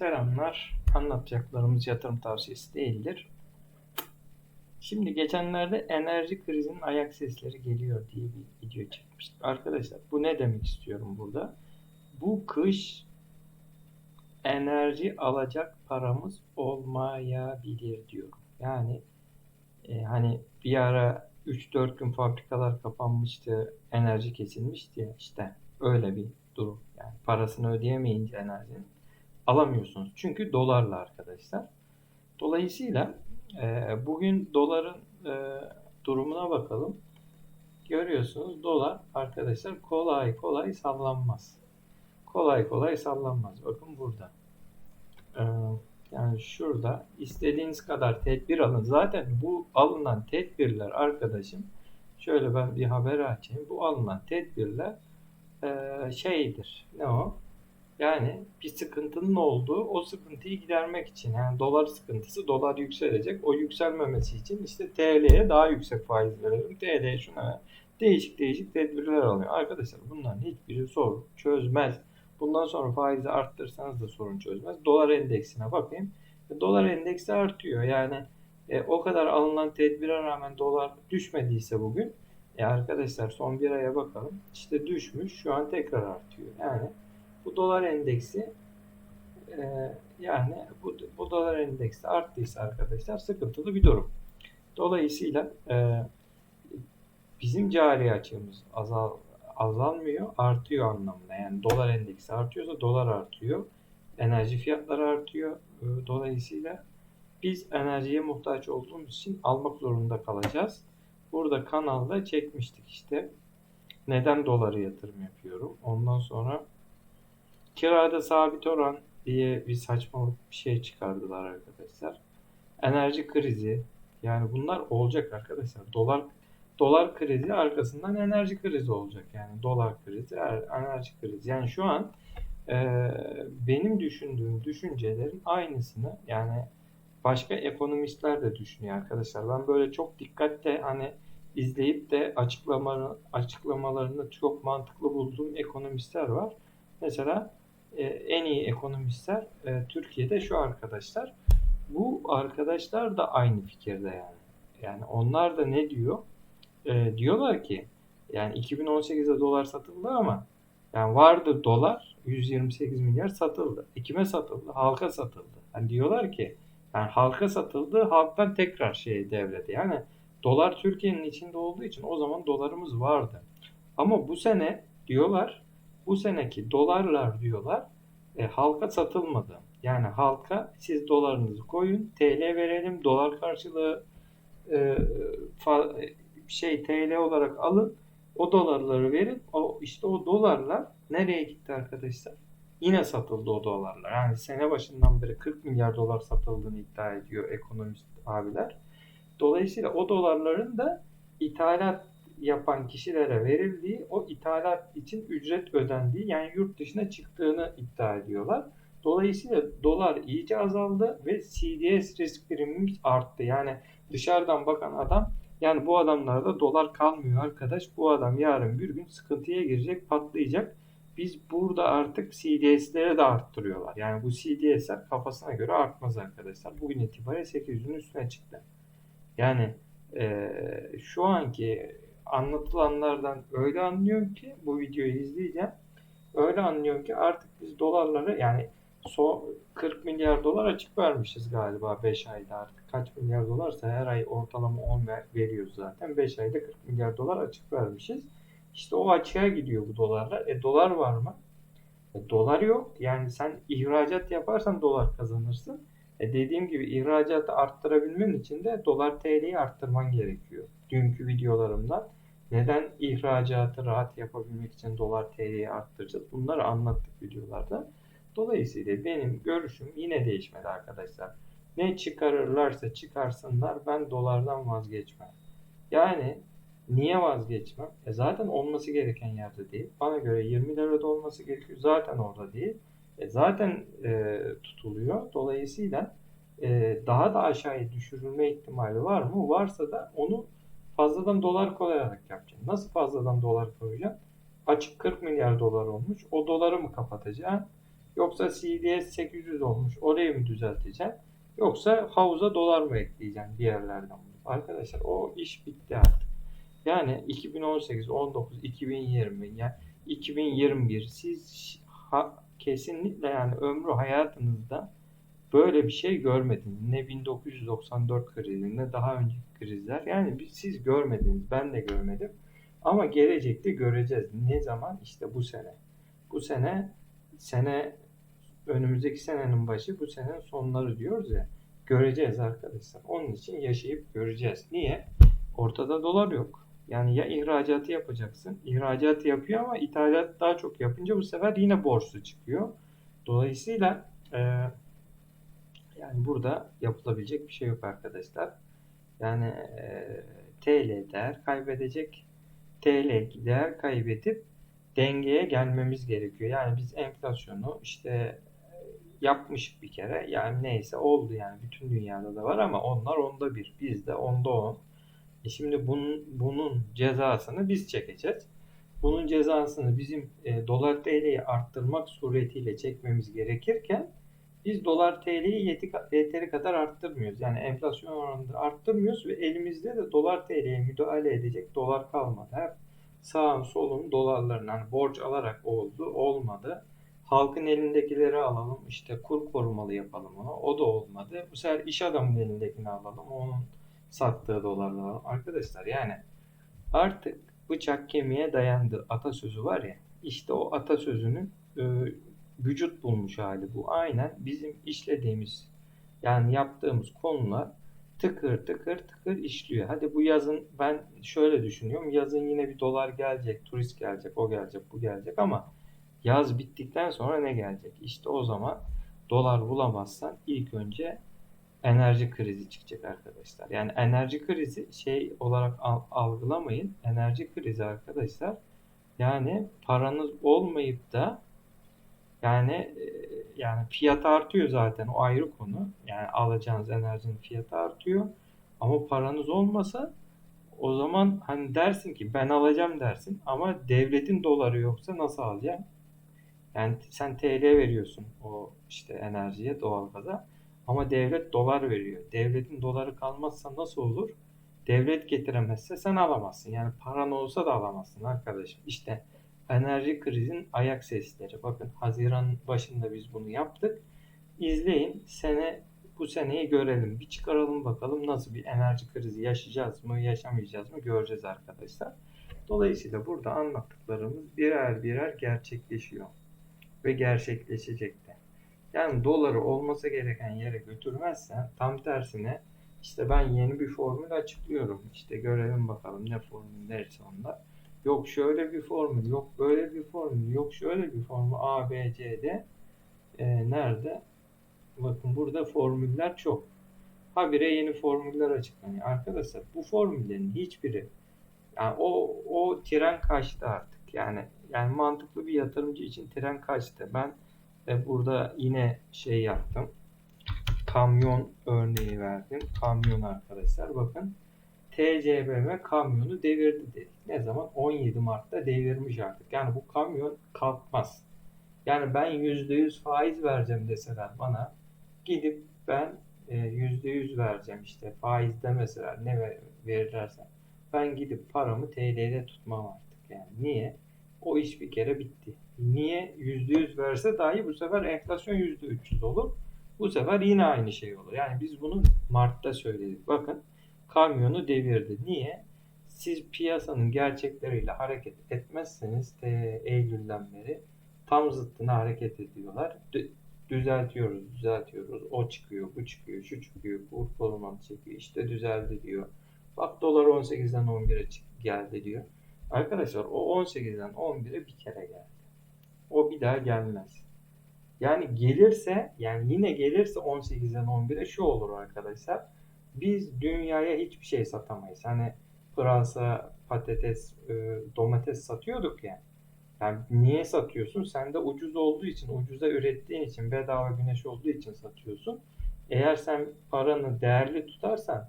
Selamlar. Anlatacaklarımız yatırım tavsiyesi değildir. Şimdi geçenlerde enerji krizinin ayak sesleri geliyor diye bir video çekmiştik. Arkadaşlar bu ne demek istiyorum burada? Bu kış enerji alacak paramız olmayabilir diyorum. Yani e, hani bir ara 3-4 gün fabrikalar kapanmıştı, enerji kesilmişti ya işte öyle bir durum. Yani parasını ödeyemeyince enerjinin alamıyorsunuz. Çünkü dolarla arkadaşlar. Dolayısıyla e, bugün doların e, durumuna bakalım. Görüyorsunuz dolar arkadaşlar kolay kolay sallanmaz. Kolay kolay sallanmaz. Bakın burada. E, yani şurada istediğiniz kadar tedbir alın. Zaten bu alınan tedbirler arkadaşım şöyle ben bir haber açayım. Bu alınan tedbirler e, şeydir. Ne o? Yani bir sıkıntının olduğu o sıkıntıyı gidermek için yani dolar sıkıntısı dolar yükselecek. O yükselmemesi için işte TL'ye daha yüksek faiz verelim. TL şuna değişik değişik tedbirler alıyor. Arkadaşlar bunların hiçbiri sorun çözmez. Bundan sonra faizi arttırsanız da sorun çözmez. Dolar endeksine bakayım. E, dolar endeksi artıyor. Yani e, o kadar alınan tedbire rağmen dolar düşmediyse bugün e arkadaşlar son bir aya bakalım. İşte düşmüş. Şu an tekrar artıyor. Yani bu dolar endeksi e, yani bu, bu dolar endeksi arttıysa arkadaşlar sıkıntılı bir durum. Dolayısıyla e, bizim cari açığımız azal azalmıyor, artıyor anlamında. Yani dolar endeksi artıyorsa dolar artıyor. Enerji fiyatları artıyor. E, dolayısıyla biz enerjiye muhtaç olduğumuz için almak zorunda kalacağız. Burada kanalda çekmiştik işte. Neden doları yatırım yapıyorum? Ondan sonra kirada sabit oran diye bir saçmalık bir şey çıkardılar arkadaşlar. Enerji krizi yani bunlar olacak arkadaşlar. Dolar dolar krizi arkasından enerji krizi olacak. Yani dolar krizi, er, enerji krizi. Yani şu an e, benim düşündüğüm düşüncelerin aynısını yani başka ekonomistler de düşünüyor arkadaşlar. Ben böyle çok dikkatle hani izleyip de açıklamalarını, açıklamalarını çok mantıklı bulduğum ekonomistler var. Mesela e, en iyi ekonomistler e, Türkiye'de şu arkadaşlar. Bu arkadaşlar da aynı fikirde yani. Yani onlar da ne diyor? E, diyorlar ki yani 2018'de dolar satıldı ama yani vardı dolar 128 milyar satıldı. E, kime satıldı? Halka satıldı. Yani diyorlar ki yani halka satıldı, halktan tekrar şey devlete. Yani dolar Türkiye'nin içinde olduğu için o zaman dolarımız vardı. Ama bu sene diyorlar bu seneki dolarlar diyorlar e, halka satılmadı. Yani halka siz dolarınızı koyun, TL verelim, dolar karşılığı e, fa, şey TL olarak alın, o dolarları verin. O işte o dolarlar nereye gitti arkadaşlar? Yine satıldı o dolarlar. Yani sene başından beri 40 milyar dolar satıldığını iddia ediyor ekonomist abiler. Dolayısıyla o dolarların da ithalat yapan kişilere verildiği, o ithalat için ücret ödendiği yani yurt dışına çıktığını iddia ediyorlar. Dolayısıyla dolar iyice azaldı ve CDS risk primimiz arttı. Yani dışarıdan bakan adam yani bu adamlarda dolar kalmıyor arkadaş. Bu adam yarın bir gün sıkıntıya girecek, patlayacak. Biz burada artık CDS'lere de arttırıyorlar. Yani bu CDS'ler kafasına göre artmaz arkadaşlar. Bugün itibariyle 800'ün üstüne çıktı. Yani e, şu anki anlatılanlardan öyle anlıyorum ki bu videoyu izleyeceğim. Öyle anlıyorum ki artık biz dolarları yani so 40 milyar dolar açık vermişiz galiba 5 ayda artık. Kaç milyar dolarsa her ay ortalama 10 ver, veriyoruz zaten. 5 ayda 40 milyar dolar açık vermişiz. İşte o açığa gidiyor bu dolarlar. E dolar var mı? E, dolar yok. Yani sen ihracat yaparsan dolar kazanırsın. E dediğim gibi ihracatı arttırabilmen için de dolar TL'yi arttırman gerekiyor. Dünkü videolarımdan neden ihracatı rahat yapabilmek için dolar TL'yi arttıracağız? Bunları anlattık videolarda. Dolayısıyla benim görüşüm yine değişmedi arkadaşlar. Ne çıkarırlarsa çıkarsınlar ben dolardan vazgeçmem. Yani niye vazgeçmem? E zaten olması gereken yerde değil. Bana göre 20 lirada olması gerekiyor. Zaten orada değil. E zaten e, tutuluyor. Dolayısıyla e, daha da aşağıya düşürülme ihtimali var mı? Varsa da onu fazladan dolar koyarak yapacaksın. Nasıl fazladan dolar koyacaksın? Açık 40 milyar dolar olmuş. O doları mı kapatacaksın? Yoksa CDS 800 olmuş. Orayı mı düzelteceksin? Yoksa havuza dolar mı ekleyeceksin bir yerlerden? Arkadaşlar o iş bitti artık. Yani 2018, 19, 2020 yani 2021 siz ha, kesinlikle yani ömrü hayatınızda böyle bir şey görmediniz. Ne 1994 krizi ne daha önceki krizler. Yani siz görmediniz. Ben de görmedim. Ama gelecekte göreceğiz. Ne zaman? İşte bu sene. Bu sene sene önümüzdeki senenin başı bu senenin sonları diyoruz ya. Göreceğiz arkadaşlar. Onun için yaşayıp göreceğiz. Niye? Ortada dolar yok. Yani ya ihracatı yapacaksın. İhracatı yapıyor ama ithalat daha çok yapınca bu sefer yine borçlu çıkıyor. Dolayısıyla e, yani burada yapılabilecek bir şey yok arkadaşlar. Yani e, TL değer kaybedecek. TL değer kaybedip dengeye gelmemiz gerekiyor. Yani biz enflasyonu işte yapmış bir kere. Yani neyse oldu yani bütün dünyada da var ama onlar onda bir. Bizde onda on. E şimdi bunun, bunun cezasını biz çekeceğiz. Bunun cezasını bizim e, dolar TL'yi arttırmak suretiyle çekmemiz gerekirken biz dolar TL'yi yeteri kadar arttırmıyoruz. Yani enflasyon oranında arttırmıyoruz ve elimizde de dolar TL'ye müdahale edecek dolar kalmadı. Hep sağın solun dolarlarını hani borç alarak oldu, olmadı. Halkın elindekileri alalım, işte kur korumalı yapalım onu. O da olmadı. Bu sefer iş adamının elindekini alalım, onun sattığı dolarla. Arkadaşlar yani artık bıçak kemiğe dayandı atasözü var ya. İşte o atasözünün e, vücut bulmuş hali bu. Aynen bizim işlediğimiz yani yaptığımız konular tıkır tıkır tıkır işliyor. Hadi bu yazın ben şöyle düşünüyorum. Yazın yine bir dolar gelecek, turist gelecek, o gelecek, bu gelecek ama yaz bittikten sonra ne gelecek? İşte o zaman dolar bulamazsan ilk önce enerji krizi çıkacak arkadaşlar. Yani enerji krizi şey olarak algılamayın. Enerji krizi arkadaşlar yani paranız olmayıp da yani e, yani fiyat artıyor zaten o ayrı konu. Yani alacağınız enerjinin fiyatı artıyor. Ama paranız olmasa o zaman hani dersin ki ben alacağım dersin ama devletin doları yoksa nasıl alacaksın? Yani sen TL veriyorsun o işte enerjiye, doğalgaza. Ama devlet dolar veriyor. Devletin doları kalmazsa nasıl olur? Devlet getiremezse sen alamazsın. Yani paran olsa da alamazsın arkadaşım. İşte enerji krizin ayak sesleri. Bakın Haziran başında biz bunu yaptık. İzleyin. Sene bu seneyi görelim. Bir çıkaralım bakalım nasıl bir enerji krizi yaşayacağız mı, yaşamayacağız mı göreceğiz arkadaşlar. Dolayısıyla burada anlattıklarımız birer birer gerçekleşiyor ve gerçekleşecek de. Yani doları olması gereken yere götürmezsen tam tersine işte ben yeni bir formül açıklıyorum. İşte görelim bakalım ne formül neyse onda. Yok şöyle bir formül, yok böyle bir formül, yok şöyle bir formül A, B, C, D. E, nerede? Bakın burada formüller çok. Habire yeni formüller açıklanıyor. Arkadaşlar bu formüllerin hiçbiri yani o o tren kaçtı artık. Yani yani mantıklı bir yatırımcı için tren kaçtı. Ben e, burada yine şey yaptım. Kamyon örneği verdim. Kamyon arkadaşlar bakın. TCBM kamyonu devirdi dedik. Ne zaman? 17 Mart'ta devirmiş artık. Yani bu kamyon kalkmaz. Yani ben %100 faiz vereceğim deseler bana gidip ben %100 e, vereceğim işte faiz demeseler ne verirlerse ben gidip paramı TL'de tutmam artık yani. Niye? O iş bir kere bitti. Niye? %100 verse dahi bu sefer enflasyon %300 olur. Bu sefer yine aynı şey olur. Yani biz bunu Mart'ta söyledik. Bakın kamyonu devirdi. Niye? Siz piyasanın gerçekleriyle hareket etmezseniz de Eylül'den beri tam zıttına hareket ediyorlar. düzeltiyoruz, düzeltiyoruz. O çıkıyor, bu çıkıyor, şu çıkıyor, bu korumalı çekiyor. İşte düzeldi diyor. Bak dolar 18'den 11'e geldi diyor. Arkadaşlar o 18'den 11'e bir kere geldi. O bir daha gelmez. Yani gelirse yani yine gelirse 18'den 11'e şu olur arkadaşlar. Biz dünyaya hiçbir şey satamayız. Hani pırasa, patates, e, domates satıyorduk ya. Yani niye satıyorsun? Sen de ucuz olduğu için, ucuza ürettiğin için, bedava güneş olduğu için satıyorsun. Eğer sen paranı değerli tutarsan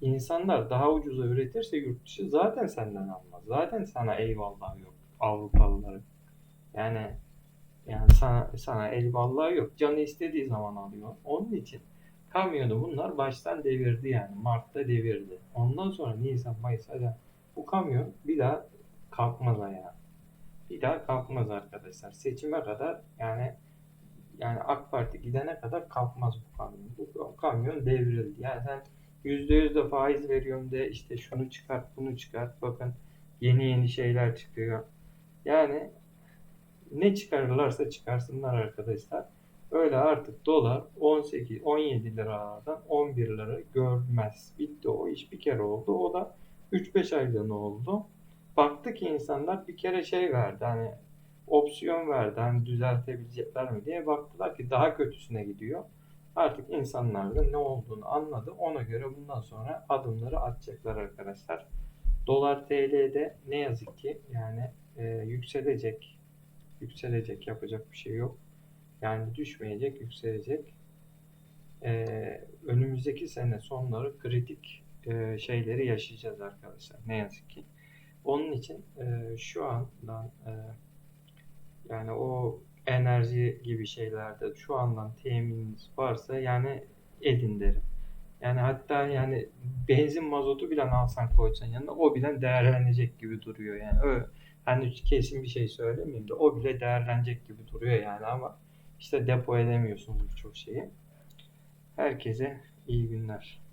insanlar daha ucuza üretirse yurt dışı zaten senden almaz. Zaten sana eyvallah yok Avrupalıları. Yani Yani sana, sana el vallahi yok. Canı istediği zaman alıyor. Onun için kamyonu bunlar baştan devirdi yani. Mart'ta devirdi. Ondan sonra Nisan, Mayıs, Haziran bu kamyon bir daha kalkmaz ayağa. Bir daha kalkmaz arkadaşlar. Seçime kadar yani yani AK Parti gidene kadar kalkmaz bu kamyon. Bu kamyon devrildi. Yani sen %100 de faiz veriyorum de işte şunu çıkart bunu çıkart. Bakın yeni yeni şeyler çıkıyor. Yani ne çıkarırlarsa çıkarsınlar arkadaşlar. Öyle artık dolar 18 17 liralardan 11 lira görmez. Bitti o iş bir kere oldu. O da 3-5 aylığına oldu. Baktı ki insanlar bir kere şey verdi hani opsiyon verdi hani düzeltebilecekler mi diye baktılar ki daha kötüsüne gidiyor. Artık insanlar da ne olduğunu anladı. Ona göre bundan sonra adımları atacaklar arkadaşlar. Dolar TL'de ne yazık ki yani e, yükselecek. Yükselecek yapacak bir şey yok. Yani düşmeyecek, yükselecek. E, önümüzdeki sene sonları kritik e, şeyleri yaşayacağız arkadaşlar. Ne yazık ki. Onun için e, şu andan e, yani o enerji gibi şeylerde şu andan temininiz varsa yani edin derim. Yani hatta yani benzin mazotu bile alsan koysan yanına o bile değerlenecek gibi duruyor yani. Öyle, hani kesin bir şey söylemeyeyim de o bile değerlenecek gibi duruyor yani ama işte depo edemiyorsunuz birçok şeyi. Herkese iyi günler.